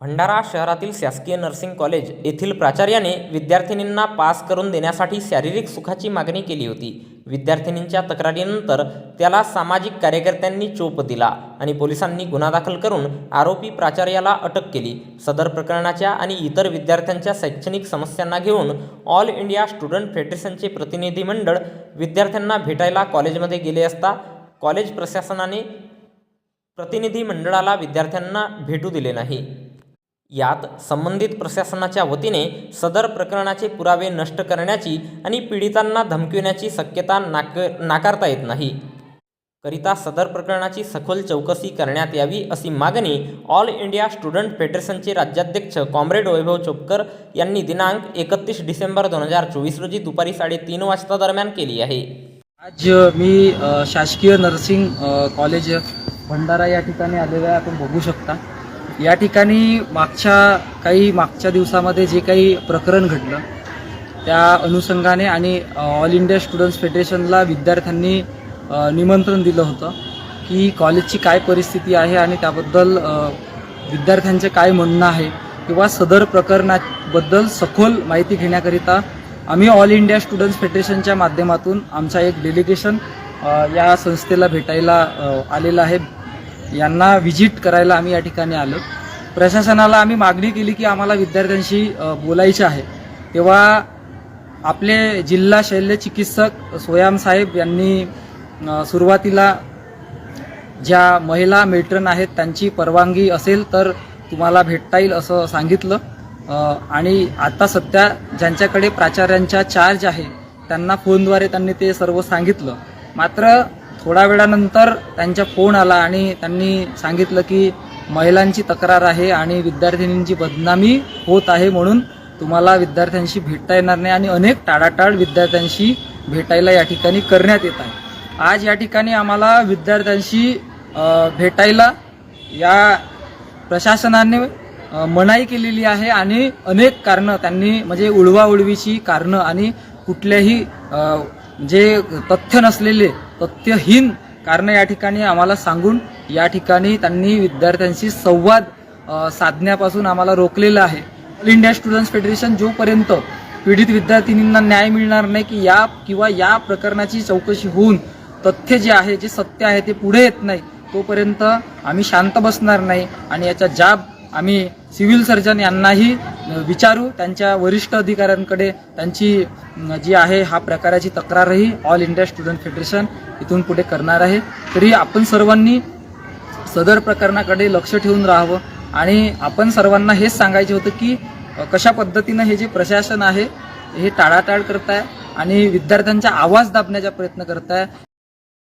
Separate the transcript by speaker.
Speaker 1: भंडारा शहरातील शासकीय nursing college येथील प्राचार्याने विद्यार्थिनींना पास करून देण्यासाठी शारीरिक सुखाची मागणी केली होती. विद्यार्थिनींच्या तक्रारीनंतर त्याला सामाजिक कार्यकर्त्यांनी चोप दिला आणि पोलिसांनी गुन्हा दाखल करून आरोपी प्राचार्याला अटक केली. सदर प्रकरणाच्या आणि इतर विद्यार्थ्यांच्या शैक्षणिक समस्यांना घेऊन ऑल इंडिया स्टुडंट फेडरेशनचे प्रतिनिधी मंडळ विद्यार्थ्यांना भेटायला कॉलेजमध्ये गेले असता कॉलेज प्रशासनाने प्रतिनिधी मंडळाला विद्यार्थ्यांना भेटू दिले नाही. यात संबंधित प्रशासनाच्या वतीने सदर प्रकरणाचे पुरावे नष्ट करण्याची आणि पीडितांना धमकविण्याची शक्यता नाक नाकारता येत नाही. करिता सदर प्रकरणाची सखोल चौकशी करण्यात यावी अशी मागणी ऑल इंडिया स्टुडंट फेडरेशनचे राज्याध्यक्ष कॉम्रेड वैभव चोपकर यांनी दिनांक एकतीस डिसेंबर दोन हजार चोवीस रोजी दुपारी साडेतीन वाजता दरम्यान केली आहे.
Speaker 2: आज मी शासकीय नर्सिंग कॉलेज भंडारा या ठिकाणी आलेलं आहे. आपण बघू शकता. या ठिकाणी मागच्या काही मागच्या दिवसामध्ये जे काही प्रकरण घडलं त्या अनुषंगाने आणि ऑल इंडिया स्टुडंट्स फेडरेशनला विद्यार्थ्यांनी निमंत्रण दिलं होतं की कॉलेजची काय परिस्थिती आहे आणि त्याबद्दल विद्यार्थ्यांचे काय म्हणणं आहे किंवा सदर प्रकरणाबद्दल सखोल माहिती घेण्याकरिता आम्ही ऑल इंडिया स्टुडंट्स फेडरेशनच्या माध्यमातून आमचा एक डेलिगेशन या संस्थेला भेटायला आलेलं आहे. यांना व्हिजिट करायला आम्ही या ठिकाणी आलो. प्रशासनाला आम्ही मागणी केली की आम्हाला विद्यार्थ्यांशी बोलायचे आहे. तेव्हा आपले जिल्हा शल्य चिकित्सक सोयामसाहेब यांनी सुरुवातीला ज्या महिला मेट्रन आहेत त्यांची परवानगी असेल तर तुम्हाला भेटता येईल असं सांगितलं. आणि आता सध्या ज्यांच्याकडे प्राचार्यांच्या चार्ज आहे त्यांना फोनद्वारे त्यांनी ते सर्व सांगितलं. मात्र थोड्या वेळानंतर त्यांचा फोन आला आणि त्यांनी सांगितलं की महिलांची तक्रार आहे आणि विद्यार्थिनींची बदनामी होत आहे म्हणून तुम्हाला विद्यार्थ्यांशी भेटता येणार नाही आणि अनेक टाळाटाळ विद्यार्थ्यांशी भेटायला या ठिकाणी करण्यात येत आहे. आज या ठिकाणी आम्हाला विद्यार्थ्यांशी भेटायला या प्रशासनाने मनाई केलेली आहे आणि अनेक कारणं त्यांनी म्हणजे उडवाउडवीची कारणं आणि कुठल्याही जे तथ्य नसलेले तथ्यहीन कारणं या ठिकाणी आम्हाला सांगून या ठिकाणी त्यांनी विद्यार्थ्यांशी संवाद साधण्यापासून आम्हाला रोखलेलं आहे. ऑल इंडिया स्टुडंट्स फेडरेशन जोपर्यंत पीडित विद्यार्थिनींना न्याय मिळणार नाही की या किंवा या प्रकरणाची चौकशी होऊन तथ्य जे आहे जे सत्य आहे ते पुढे येत नाही तोपर्यंत आम्ही शांत बसणार नाही आणि याचा जाब आम्ही सिव्हिल सर्जन यांनाही विचारू त्यांच्या वरिष्ठ अधिकाऱ्यांकडे त्यांची जी आहे हा प्रकाराची तक्रारही ऑल इंडिया स्टुडंट फेडरेशन इथून पुढे करणार आहे. तरी आपण सर्वांनी सदर प्रकरणाकडे लक्ष ठेवून राहावं. आणि आपण सर्वांना हेच सांगायचे होतं की कशा पद्धतीनं हे जे प्रशासन आहे हे टाळाटाळ करत आहे आणि विद्यार्थ्यांचा आवाज दाबण्याचा प्रयत्न करत आहे